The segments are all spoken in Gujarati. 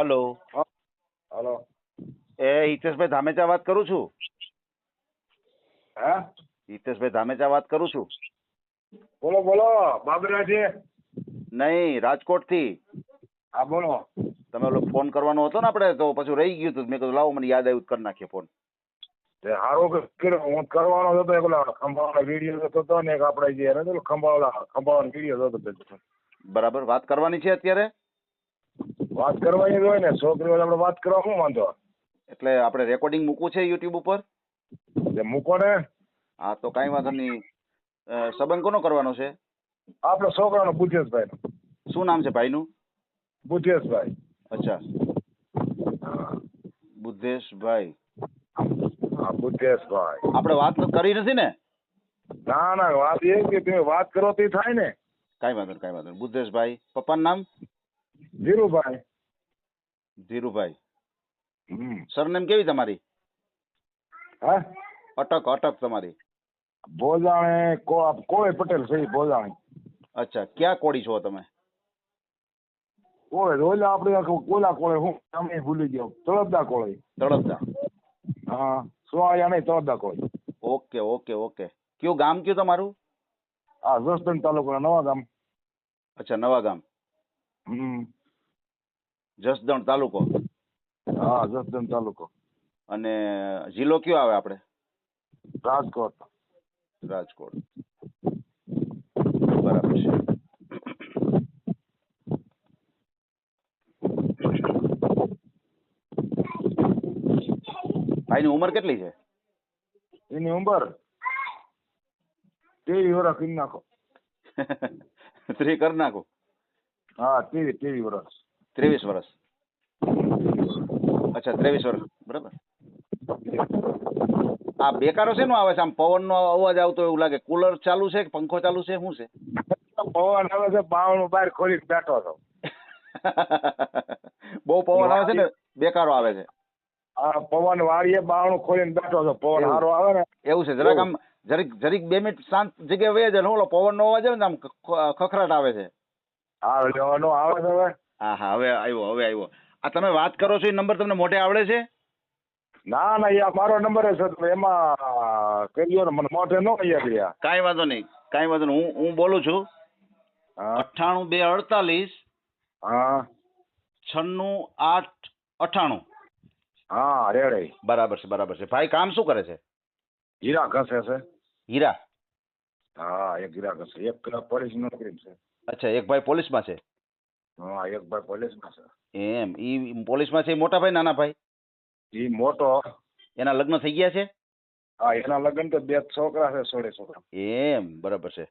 હલો. હલો. એ હિતેશભાઈ ધામેચા વાત કરું છું? હા? હિતેશભાઈ ધામેચા વાત કરું છું? બોલો બોલો બાબરા છે? નહીં રાજકોટથી. હા બોલો. તમે ઓલો ફોન કરવાનો હતો ને આપણે તો પછી રહી ગયું હતું મેં કીધું લાવો મને યાદ આવ્યું કરી નાખીએ ફોન. હારો કર્યો હું કરવાનો હતો એક ઓલા ખંભાળા વીડિયો હતો તો ને એક આપણે જે તો ખંભાળા વીડિયો હતો. બરાબર વાત કરવાની છે અત્યારે? વાત કરવાની હોય ને છોકરીઓ આપણે વાત કરવા શું વાંધો? એટલે આપણે રેકોર્ડિંગ મૂકવું છે યુટ્યુબ ઉપર? એટલે મૂકો ને. હા તો કાંઈ વાંધો નહીં. સંબંધ કોનો કરવાનો છે? આપણો છોકરાનો બુદ્ધેશભાઈ શું નામ છે ભાઈનું? બુદ્ધેશભાઈ. અચ્છા. બુદ્ધેશભાઈ. હા બુદ્ધેશભાઈ. આપણે વાત તો કરી નથી ને? ના ના વાત એ કે તમે વાત કરો તે થાય ને. કાંઈ વાંધો નહીં કાંઈ વાંધો નહીં. બુદ્ધેશભાઈ પપ્પાનું નામ? ધીરુભાઈ. ધીરુભાઈ હમ સરનેમ કેવી તમારી? હા અટક અટક તમારી। ભોજાણે કો કોઈ પટેલ છે ઈ ભોજાણે અચ્છા ક્યાં કોળી છો તમે? કોઈ ઓલા આપણે આખું કોલા કોળે હું તમે ભૂલી ગયો તળપદા કોળે। તળપદા? હા સોયા નહીં તળપદા કોળે ઓકે ઓકે ઓકે કયું ગામ કયું તમારું? હા જસદણ તાલુકાના નવા ગામ અચ્છા નવા ગામ હમ જસદણ તાલુકો. હા જસદણ તાલુકો. અને જિલ્લો કયો આવે આપણે? રાજકોટ. રાજકોટ. બરાબર છે. ભાઈની ઉંમર કેટલી છે? એની ઉંમર તેવી વર્ષ કરી નાખો. ત્રી કરી નાખો? હા તેવી તેવી વર્ષ. ત્રેવીસ વર્ષ. અચ્છા ત્રેવીસ વર્ષ. બરાબર? આ બેકારો શેનો આવે છે? આમ પવનનો અવાજ આવતો એવું લાગે. કુલર ચાલુ છે કે પંખો ચાલુ છે? શું છે? પવન આવે છે બાવણું બહાર ખોલી બેઠો છો. બહુ પવન આવે છે ને બેકારો આવે છે. આ પવન વાળીએ બાવણું ખોલીને બેઠો છો. પવન. સારો આવે ને. એવું છે. જરાક આમ જરીક જરીક બે મિનિટ શાંત જગ્યાએ વહી જાય ને ઓલો પવનનો અવાજ આવે ને આમ ખખરાટ આવે છે. હા આવે છે હવે. હા હા હવે આવ્યો હવે આવ્યો. આ તમે વાત કરો છો એ નંબર તમને મોઢે આવડે છે? ના ના યાર મારો નંબર છે. તમે એમાં કર્યો ને મને મોઢે નો કહ્યા ગયા કાંઈ વાંધો નહીં કાંઈ વાંધો નહીં. હું હું બોલું છું? અઠ્ઠાણું બે અડતાલીસ. હા. છન્નું આઠ અઠ્ઠાણું હા રેડે. બરાબર છે બરાબર છે. ભાઈ કામ શું કરે છે? હીરા ઘસે છે. હીરા? હા એક હીરા ઘસે. એક પોલીસ નોકરી છે. અચ્છા એક ભાઈ પોલીસમાં છે? હા એક ભાઈ છે. એમ ઈ પોલીસમાં છે ઈ મોટા ભાઈ નાના ભાઈ? ઈ મોટો. એના લગ્ન થઈ ગયા છે? હા એના લગ્ન તો બે છોકરા છે સોળે છોકરા. એમ બરાબર છે.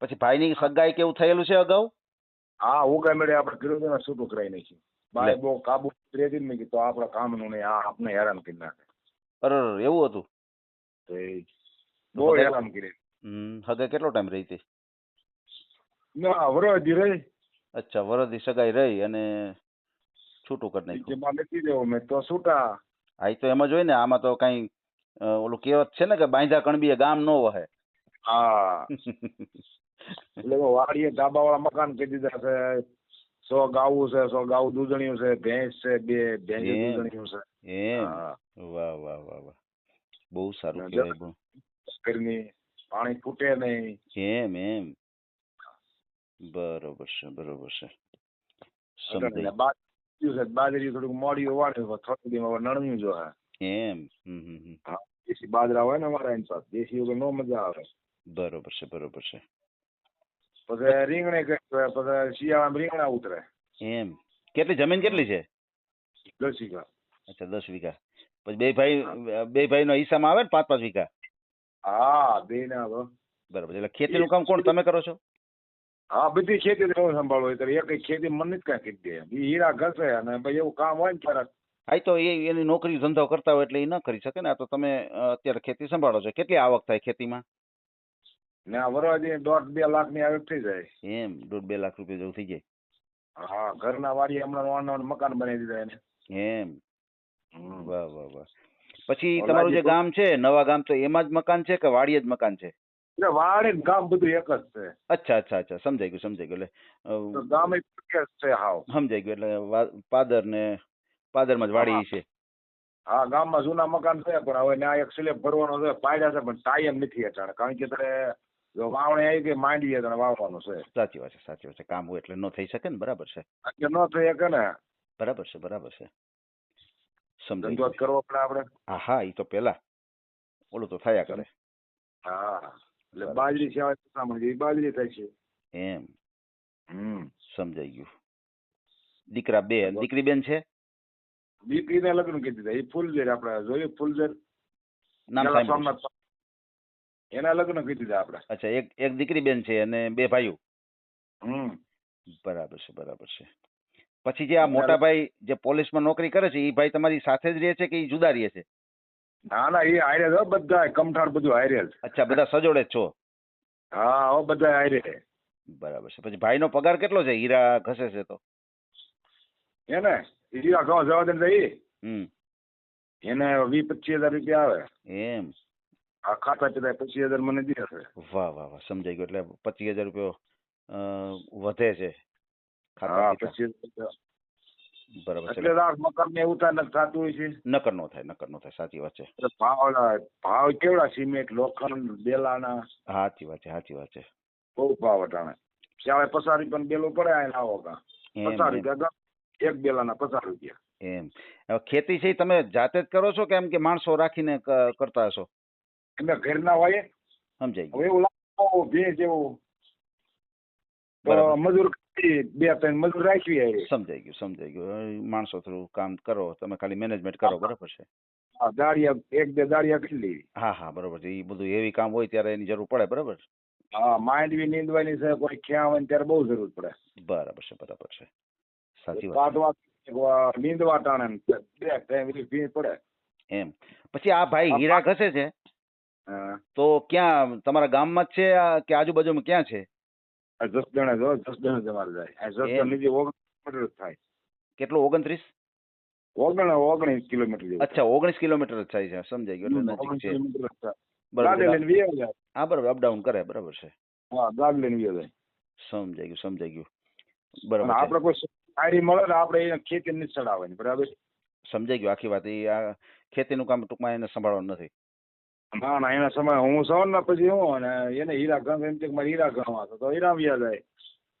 પછી ભાઈની સગાઈ કેવું થયેલું છે અગાઉ? હા ઉગા મેળે આપણે કીધું ને છૂટું કરાવી નાખ્યું બાય બહુ કાબુ રેતી જ કીધું આપણા કામનું નહીં આ આપને હેરાન કરી નાખે. અરે એવું હતું? તો એ બહુ હેરાન કરી. હમ હગે કેટલો ટાઈમ રહી હતી? ના વરોજી રહી. અચ્છા વરદી સગાઈ રહી અને છૂટું કરી નાખ્યું. જેમાં લખી દેવો મેં તો છૂટા. હા તો એમ જ હોય ને આમાં તો કઈ ઓલું કહેવત છે ને કે બાંધા કણબીએ ગામ નો વહે. હા. એટલે વાડીએ ધાબા વાળા મકાન કહી દીધા છે. સો ગાવું છે સો ગાવું દૂધણિયું છે ભેંસ છે બે ભેંસ દૂધણિયું છે. એમ. વાહ વાહ વાહ વાહ. બહુ સારું કહેવાય બહુ ઘરની પાણી ફૂટે નહીં. એમ એમ. બરોબર છે બરોબર છે. બાજરી થોડુંક મોડી વાળ્યું થોડી દીમાં હવે નણવ્યું જો એમ. દેશી બાજરા હોય ને અમારા એની સાથે દેશી વગર નો મજા આવે. બરોબર છે બરોબર છે. પછી રીંગણે પછી શિયાળામાં રીંગણા ઉતરે. એમ. કેટલી જમીન કેટલી છે? દસ વીઘા. અચ્છા દસ વીઘા. પછી બે ભાઈ બે ભાઈ નો હિસ્સામાં આવે ને પાંચ પાંચ વીઘા? હા બે ના બરોબર એટલે ખેતીનું કામ કોણ તમે કરો છો? હા બધી ખેતી હું સંભાળો એટલે એક ખેતી મને જ કાંઈ કીધી દે હીરા ઘસે અને ભાઈ એવું કામ હોય ને ત્યારે. હા તો એ એની નોકરી ધંધો કરતા હોય એટલે એ ન કરી શકે ને આ તો તમે અત્યારે ખેતી સંભાળો છો. કેટલી આવક થાય ખેતીમાં? ને આ વરવાદી દોઢ બે લાખની આવક થઈ જાય. એમ દોઢ બે લાખ રૂપિયા જેવું થઈ જાય. હા ઘરના વાડી હમણાં વાળ મકાન બનાવી દીધા એને. એમ. વાહ વાહ વાહ. પછી તમારું જે જે ગામ છે નવા ગામ તો એમાં જ મકાન છે કે વાડીએ જ મકાન છે? એટલે વાડ ને ગામ બધું એક જ છે. અચ્છા અચ્છા અચ્છા. સમજાઈ ગયું સમજાઈ ગયું. એટલે ગામ છે હાવ. સમજાઈ ગયું. એટલે પાદર ને પાદરમાં જ વાડી છે. હા ગામમાં જૂના મકાન છે પણ હવે આ એક સ્લેબ ભરવાનો છે પાડ્યા છે પણ ટાઈમ નથી અટાણે કારણ કે તારે વાવણી આવી ગઈ માંડીએ તને વાવવાનું છે. સાચી વાત છે સાચી વાત છે. કામ હોય એટલે ન થઈ શકે ને બરાબર છે. એટલે ન થઈ શકે ને. બરાબર છે બરાબર છે. સમજાઈ કરવો પડે આપણે. હા હા એ તો પેલા ઓલું તો થયા કરે. હા. એટલે બાજરી સિવાય જેવી બાજરી થાય છે. એમ. હમ. સમજાઈ ગયું. દીકરા બે દીકરી બેન છે? દીકરીને લગ્ન કરી દીધા. એ ફૂલઝેર આપણે જોઈએ ફૂલઝેર? નામ સાંભળ્યું એના લગ્ન કરી દીધા આપણે. અચ્છા એક એક દીકરી બેન છે અને બે ભાઈઓ? હમ. બરાબર છે બરાબર છે. પછી જે આ મોટા ભાઈ જે પોલીસમાં નોકરી કરે છે એ ભાઈ તમારી સાથે જ રહે છે કે એ જુદા રહે છે? ના ના એ હારે છે હો બધા કમઠાર બધું હારે જ. અચ્છા બધા સજોડે જ છો? હા હો બધા હારે બરાબર છે. પછી ભાઈનો પગાર કેટલો છે? હીરા ઘસે છે તો? એને? હીરા ઘઉં જવા દે એ હમ. એને વીસ પચીસ હજાર રૂપિયા આવે. એમ? આ ખાતા પીતા પચીસ હજાર મને દે છે વાહ વાહ વાહ સમજાઈ ગયું. એટલે પચીસ હજાર રૂપિયો અ, વધે છે ખાતા હા પીતા. પચીસ હજાર. બરાબર એટલે રાત મકર ને ઉતાર નથી થતું હોય છે? નકર નો થાય નકર નો થાય સાચી વાત છે. ભાવ ભાવ કેવડા સિમેન્ટ લોખંડ બેલાના? સાચી વાત છે સાચી વાત છે. બહુ ભાવ અટાણે. ચાલે પચાસ રૂપિયા બેલો પડે આ લાવો કા? એમ પચાસ રૂપિયા એક બેલાના પચાસ રૂપિયા. એમ. ખેતી છે તમે જાતે જ કરો છો કે એમ કે માણસો રાખીને કરતા હશો? અમે ઘરના હોય સમજાય હવે એવું લાગે ભેજ એવું. મજૂર બે ત્રણ મજૂર રાખવી સમજાઈ ગયું સમજાઈ ગયું. માણસો થ્રુ કામ કરો તમે ખાલી મેનેજમેન્ટ કરો બરાબર છે? હા, દાળિયા એક બે દાળિયા કરી લેવી હા હા બરોબર છે. એ બધું એવી કામ હોય ત્યારે એની જરૂર પડે બરાબર? હા માંડવી નીંદવાની છે કોઈ ખ્યા હોય ત્યારે બહુ જરૂર પડે. બરાબર છે બરાબર છે. સાચી વાત નીંદવા ટાણે બે ત્રણ વીસ પડે. એમ. પછી આ ભાઈ હીરા ઘસે છે? તો ક્યાં તમારા ગામમાં જ છે કે આજુબાજુમાં ક્યાં છે? આ જણા જો જસદણે જમાર જાય આ જસદણ જે ઓગણ કિલોમીટર થાય. કેટલું ઓગણત્રીસ? ઓગણ ઓગણીસ કિલોમીટર જેવું અચ્છા ઓગણીસ કિલોમીટર જ થાય છે. સમજાઈ ગયું એટલે નજીક છે. બરાબર હા બરાબર અપડાઉન કરે બરાબર છે. હા ગાડી લઈને વ્યવ જાય. સમજાઈ ગયું સમજાઈ ગયું. બરાબર આપણે કોઈ સારી મળે ને આપણે એને ખેતી નથી ચડાવવાની બરાબર? સમજાઈ ગયું આખી વાત. એ આ ખેતીનું કામ ટૂંકમાં એને સંભાળવાનું નથી. ના ના એના સમય હું સવાર ને પછી હું અને એને હીરા ગણ એમ કે મારે હીરા ગણવા તો હીરા વ્યા જાય.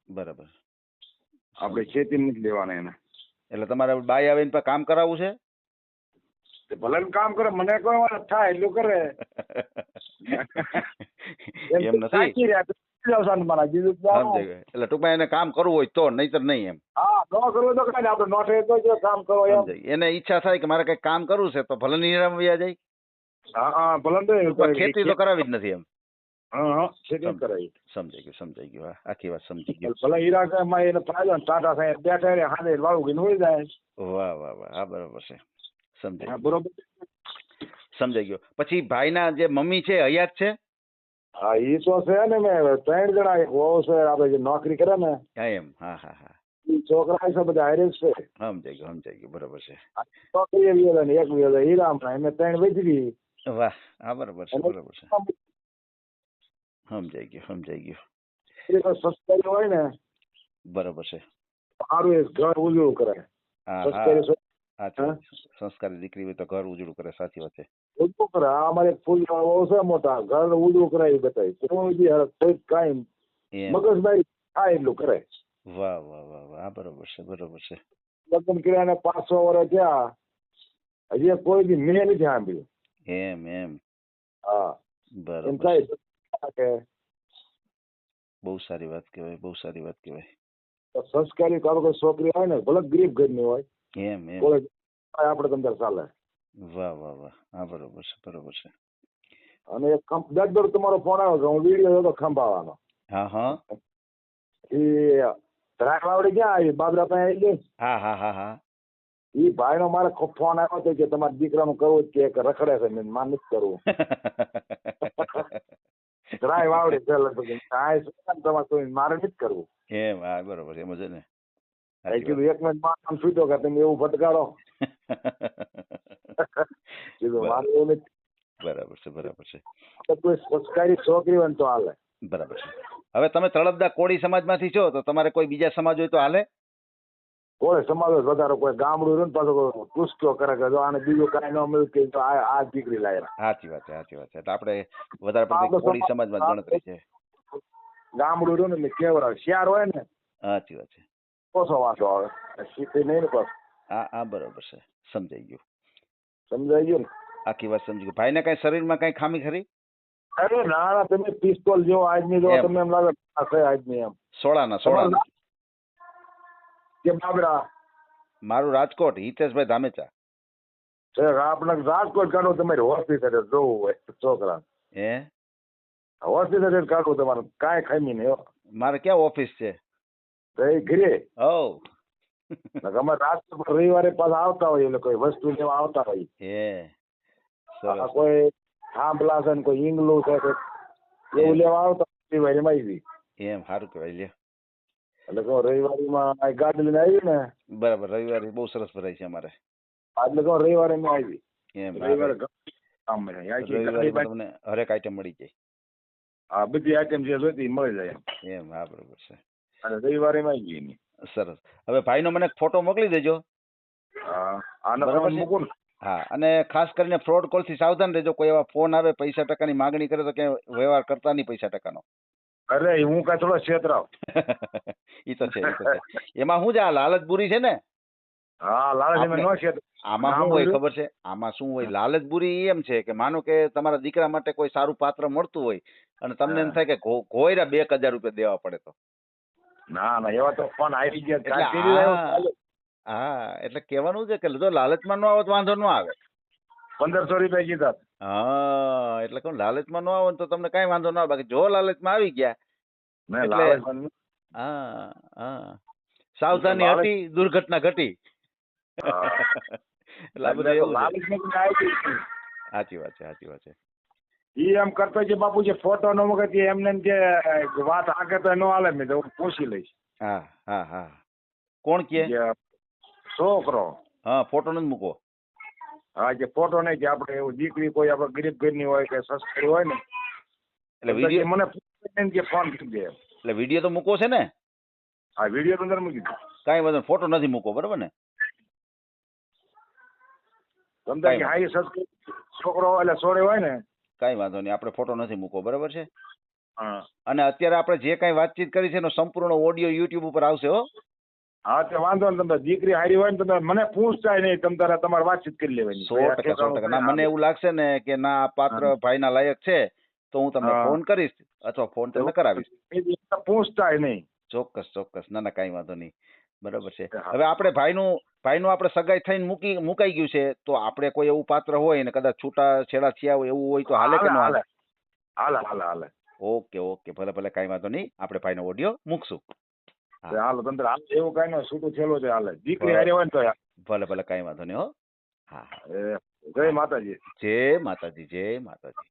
બરાબર. આપણે ખેતી નથી લેવાના એને. એટલે તમારે બાઈ આવીને કામ કરાવવું છે? ભલે કામ કરે મને કોઈ થાય એટલું કરે. એમ નથી? એટલે ટૂંકમાં એને કામ કરવું હોય તો નહીતર નહીં એમ. હા ન કરવું તો કઈ આપણે નોટે તો કામ કરો એમ. સમજાઈ એને ઈચ્છા થાય કે મારે કઈ કામ કરવું છે તો ભલે નિરામ વ્યા જાય. હા હા ભલે ને તો ખેતી તો કરાવી જ નથી એમ. હા ખેતી કરાવી. સમજાઈ ગયું સમજાઈ ગયું હા, આખી વાત સમજી ગયું. ભલે ગામમાં એને ફાયદો ટાટા સાહેબ બેઠા રહે હાથે વાળું ગઈને હોય જાય. વાહ વાહ વાહ હા બરાબર છે. સમજાઈ બરોબર. સમજાઈ ગયું. પછી ભાઈના જે મમ્મી છે હયાત છે? હા એ તો છે ને મેં ત્રણ જણા એક વહુ છે આપણે જે નોકરી કરે ને. હા એમ હા હા હા. છોકરા છે બધા હારે છે. સમજાઈ ગયું સમજાઈ ગયું બરોબર છે. નોકરી એક હીરામ હીરામાં એમને ત્રણ વેચી વાહ! આ બરાબર છે બરાબર છે. સમજાઈ ગયું સમજાઈ ગયું. દીધી સસ્તી હોય ને બરાબર છે. સારું એ ઘર ઉજળું કરે. સંસ્કારી દીકરી હોય તો ઘર ઉજળું કરે સાચી વાત છે. ઉજળું કરે. આ અમારે ફૂલ છે મોટા. ઘર ઉજળું કરાવી બતાવી કોઈ કોઈ મગજમારી થાય એટલું કરે. વાહ વાહ વાહ વાહ. બરોબર છે બરાબર છે. લગ્ન કર્યા ને પાંચ છ વર્ષ થયા. હજી કોઈ બી મેં નથી સાંભળ્યું. એમ એમ હા એમ બરાબર. થાય કે બહુ સારી વાત કહેવાય બહુ સારી વાત કહેવાય. સંસ્કારી કારો કોઈ છોકરી હોય ને ભલે ગરીબ ઘરની હોય એમ એમ. કોલેજ આપણે તમને ચાલે. વાહ વાહ વાહ. હા બરોબર છે બરોબર છે. અને એક ખંભ દર તમારો ફોન આવ્યો કે હું વીડિયો હતો ખંભાવાનો. હા હા. એ ધરાકવાવડી ક્યાં આવી? બાબરા પાસે આવી ગઈ? હા હા હા હા. એ ભાઈનો મારે ફોન આવ્યો હતો કે તમારા દીકરાનું કરવું જ કે એક રખડે છે મેં માર નથી કરવું. ડ્રાઈવ આવડે છે લગભગ. કાંઈ શું તમારે કોઈ મારે નથી કરવું. એમ હા બરોબર એમ છે ને. એ કીધું એક મિનિટમાં આમ છૂટ્યો કે તમે એવું ફટકારો વાત. કીધું મારે એવું નથી. બરાબર છે બરાબર છે. તો કોઈ સંસ્કારી છોકરી હોય તો હાલે. બરાબર છે. હવે તમે તળપદા કોળી સમાજમાંથી છો તો તમારે કોઈ બીજા સમાજ હોય તો હાલે? કોઈ સમાવેશ વધારો કોઈ ગામડું રહ્યું પાછો કોઈ કરે કે જો આને બીજું કાંઈ ન મળ્યું કે તો આ આ દીકરી લાવ્યા સાચી વાત છે સાચી વાત છે. એટલે આપણે વધારે પડતી કોળી સમાજ- સમાજમાં ગણતરી છે. ગામડું રહ્યું ને એટલે શિયાર હોય ને સાચી વાત છે. કોસો વાંચો આવે. શીખી નહીં ને પાછું. હા હા બરોબર છે. સમજાઈ ગયું. સમજાઈ ગયું ને? આખી વાત સમજી ગયું. ભાઈને કઈ શરીરમાં કઈ ખામી ખરી? અરે ના ના તમે પિસ્તોલ જેવો આજની જો. તમને એમ લાગે આજની એમ? સોળાના સોળાના. કે બાબરા? મારું રાજકોટ હિતેશભાઈ ધામેચા. આપણે રાજકોટ કાઢો તમારી હોસ્પિટલ જોવું હોય છોકરા. હે? હોસ્પિટલ કાઢવું તમારે કાંઈ ખામી નહીં મારે ક્યાં ઓફિસ છે? એ ઘરે. અમે રાજકોટ રવિવારે પાછા આવતા હોય એટલે કોઈ વસ્તુ લેવા આવતા હોય. હે. કોઈ થાંભલા છે ને કોઈ ઈંગલું છે એવું લેવા આવતા હોય રવિવારે એમ સારું કહેવાય લ્યો. એટલે કહો રવિવારીમાં આ ગાડી લઈને આવી ને. બરાબર રવિવારે બહુ સરસ ભરાય છે અમારે. એટલે કહો રવિવારે મેં આવી એમ રવિવારે ઘણું કામ રહે. આખી રવિવારે ગાડી તમને હરેક આઈટમ મળી જાય. આ બધી આઈટમ જે જોઈતી એ મળી જાય એમ. એમ હા બરાબર છે. અને રવિવારે માં આવી ગઈ એની. સરસ. હવે ભાઈનો મને ફોટો મોકલી દેજો. હા આને બરાબર તમે છે. મૂકું ને. હા અને ખાસ કરીને ફ્રોડ કોલથી સાવધાન રહેજો. કોઈ એવા ફોન આવે પૈસા ટકાની માગણી કરે તો ક્યાંય વ્યવહાર કરતા નહીં પૈસા ટકાનો. અરે હું કાંઈ થોડો છેતરાવ. ઈ તો છે ઈ તો છે. એમાં શું છે આ લાલચ બુરી છે ને? હા લાલચ મેં ન છેતરાવ આમાં શું હોય ખબર છે? આમાં શું હોય? લાલચ બુરી એમ છે કે માનો કે તમારા દીકરા માટે કોઈ સારું પાત્ર મળતું હોય અને તમને એમ થાય કે ઘોયરા બે હજાર રૂપિયા દેવા પડે તો. ના ના એવા તો ફોન આવી ગયા. હા. એટલે કહેવાનું છે કે જો લાલચમાં ન આવે તો વાંધો ન આવે. પંદરસો રૂપિયા કીધા. હા એટલે કહું લાલચમાં ન આવો તો તમને કઈ વાંધો ન આવે. બાકી જો લાલચમાં આવી ગયા એટલે- હા હા. સાવધાની હતી દુર્ઘટના ઘટી. સાચી વાત છે સાચી વાત છે. ઈ એમ કરતો છે બાપુ જે ફોટો નો મૂકે એમને જે વાત આગળ તો નો હાલે મેં તો પૂછી લઈશ. હા હા હા. કોણ કે? જે છોકરો. હા ફોટો નથી મૂકો હા જે ફોટો નહીં કે આપણે એવું દીકરી કોઈ આપણે ગરીબ ઘરની હોય કે સસ્તી હોય ને એટલે મને જે ફોન કરી દે એટલે વીડિયો તો મૂકવો છે ને? હા વીડિયો તો અંદર મૂકી દે કાંઈ વાંધો ફોટો નથી મૂકવો બરાબર ને? સમજાય કે હાઈ સસ્તી છોકરો એટલે સોળે હોય ને? કાંઈ વાંધો નહીં આપણે ફોટો નથી મૂકવો બરાબર છે? અને અત્યારે આપણે જે કાંઈ વાતચીત કરી છે એનો સંપૂર્ણ ઓડિયો યુટ્યુબ ઉપર આવશે હો. હા તે વાંધો ને તમે દીકરી હારી હોય ને તમે મને પૂછતા નહીં તમે તારા તમારે વાતચીત કરી લેવાની. સો ટકા સો ટકા. ના મને એવું લાગશે ને કે ના આ પાત્ર ભાઈના લાયક છે તો હું તમને ફોન કરીશ. અથવા ફોન તમે કરાવીશ. પૂછતા નહીં. ચોક્કસ ચોક્કસ. ના ના કાંઈ વાંધો નહીં. બરાબર છે. હવે આપણે ભાઈનું ભાઈનું આપણે સગાઈ થઈને મૂકી મુકાઈ ગયું છે તો આપણે કોઈ એવું પાત્ર હોય ને કદાચ છૂટા છેડા થયા હોય એવું હોય તો હાલે કે ન હાલે? હાલે હાલે હાલે ઓકે ઓકે. ભલે ભલે કાંઈ વાંધો નહીં. આપણે ભાઈનો ઓડિયો મૂકશું. હાલો તંત્ર હાલ. એવું કઈ ન છૂટું છેલો છે હાલે. દીકરી. હારી હોય ને તો ભલે ભલે કાંઈ વાંધો નહીં હા. હા. જય માતાજી. જય માતાજી જય માતાજી.